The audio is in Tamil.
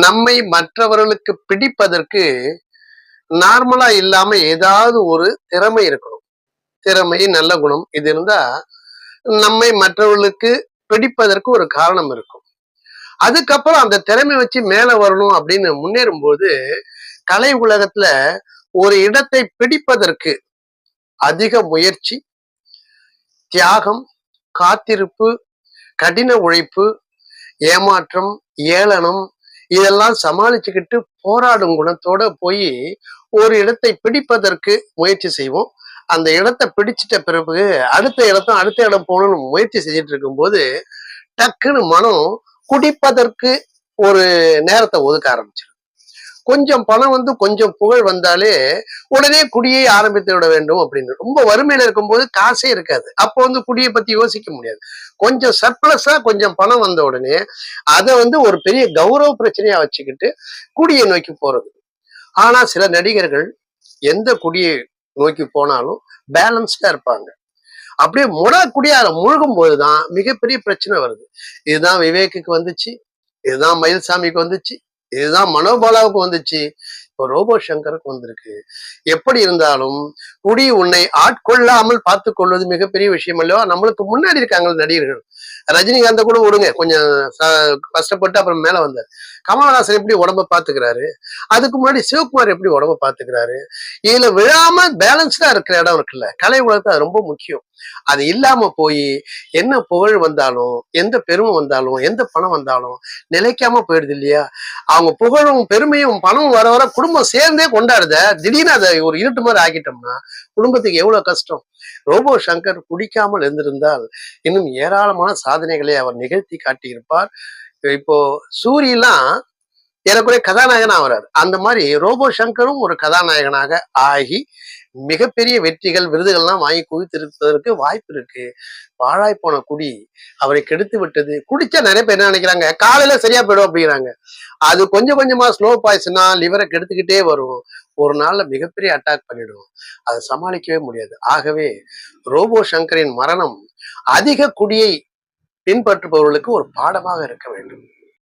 நம்மை மற்றவர்களுக்கு பிடிப்பதற்கு நார்மலா இல்லாம ஏதாவது ஒரு திறமை இருக்கணும். திறமை நல்ல குணம் இது இருந்தா நம்மை மற்றவர்களுக்கு பிடிப்பதற்கு ஒரு காரணம் இருக்கும். அதுக்கப்புறம் அந்த திறமை வச்சு மேல வரணும் அப்படின்னு முன்னேறும் போது கலை உலகத்துல ஒரு இடத்தை பிடிப்பதற்கு அதிக முயற்சி தியாகம் காத்திருப்பு கடின உழைப்பு ஏமாற்றம் ஏளனம் இதெல்லாம் சமாளிச்சுக்கிட்டு போராடும் குணத்தோட போய் ஒரு இடத்தை பிடிப்பதற்கு முயற்சி செய்வோம். அந்த இடத்தை பிடிச்சிட்ட பிறகு அடுத்த இடத்தும் அடுத்த இடம் போகணும்னு முயற்சி செஞ்சுட்டு இருக்கும்போது டக்குன்னு மனம் குடிப்பதற்கு ஒரு நேரத்தை ஒதுக்க ஆரம்பிச்சிடும் கொஞ்சம் பணம் வந்து கொஞ்சம் புகழ் வந்தாலே உடனே குடியை ஆரம்பித்து விட வேண்டும் அப்படின்னு. ரொம்ப வறுமையில இருக்கும்போது காசே இருக்காது. அப்போ வந்து குடியை பத்தி யோசிக்க முடியாது. கொஞ்சம் சர்ப்ளஸா கொஞ்சம் பணம் வந்த உடனே அதை வந்து ஒரு பெரிய கௌரவ பிரச்சனையா வச்சுக்கிட்டு குடியை நோக்கி போறது. ஆனா சில நடிகர்கள் எந்த குடியை நோக்கி போனாலும் பேலன்ஸ்டா இருப்பாங்க. அப்படியே முட குடியார முழுகும் போதுதான் மிகப்பெரிய பிரச்சனை வருது. இதுதான் விவேக்குக்கு வந்துச்சு. இதுதான் மயில்சாமிக்கு வந்துச்சு. இதுதான் மனோபாலாவுக்கு வந்துச்சு. இப்போ ரோபோ சங்கருக்கு வந்திருக்கு. எப்படி இருந்தாலும் குடி உன்னை ஆட்கொள்ளாமல் பார்த்து கொள்வது மிகப்பெரிய விஷயம் அல்லவா? நம்மளுக்கு முன்னாடி இருக்காங்க நடிகர்கள். ரஜினிகாந்த கூட விடுங்க. கொஞ்சம் கஷ்டப்பட்டு அப்புறம் மேல வந்தார். கமலஹாசன் எப்படி உடம்ப பாத்துக்கிறாரு அதுக்கு முன்னாடி சிவகுமார் எப்படி உடம்ப பாத்துக்கிறாரு இதுல விழாம பேலன்ஸ்டா இருக்கிற இடம் இருக்குல்ல. கலை உலகத்தை அது ரொம்ப முக்கியம். அது இல்லாம போய் என்ன புகழ் வந்தாலும் எந்த பெருமை வந்தாலும் எந்த பணம் வந்தாலும் நிலைக்காம போயிடுது இல்லையா? அவங்க புகழும் பெருமையும் பணமும் வர வர குடும்பம் சேர்ந்தே கொண்டாடுத. திடீர்னு அதை ஒரு இருட்டு மாதிரி ஆக்கிட்டோம்னா குடும்பத்துக்கு எவ்வளவு கஷ்டம்? ரோபோ சங்கர் குடிக்காமல் இருந்திருந்தால் இன்னும் ஏராளமான சாதனைகளை அவர் நிகழ்த்தி காட்டியிருப்பார். இப்போ சூரியெல்லாம் ஏறக்குறைய கதாநாயகனா ஆகிறார் அந்த மாதிரி ரோபோ சங்கரும் ஒரு கதாநாயகனாக ஆகி மிகப்பெரிய வெற்றிகள் விருதுகள்லாம் வாங்கி குவித்திருப்பதற்கு வாய்ப்பு இருக்கு. வாழாய் போன குடி அவரை கெடுத்து விட்டது. குடிச்சா நிறைய பேர் என்ன நினைக்கிறாங்க? காலையில சரியா போயிடும் அப்படிங்கிறாங்க. அது கொஞ்சம் கொஞ்சமா ஸ்லோ பாய்ஸ்னா லிவரை கெடுத்துக்கிட்டே வரும். ஒரு நாள்ல மிகப்பெரிய அட்டாக் பண்ணிடும். அதை சமாளிக்கவே முடியாது. ஆகவே ரோபோ சங்கரின் மரணம் அதிக குடியை பின்பற்றுபவர்களுக்கு ஒரு பாடமாக இருக்க வேண்டும்.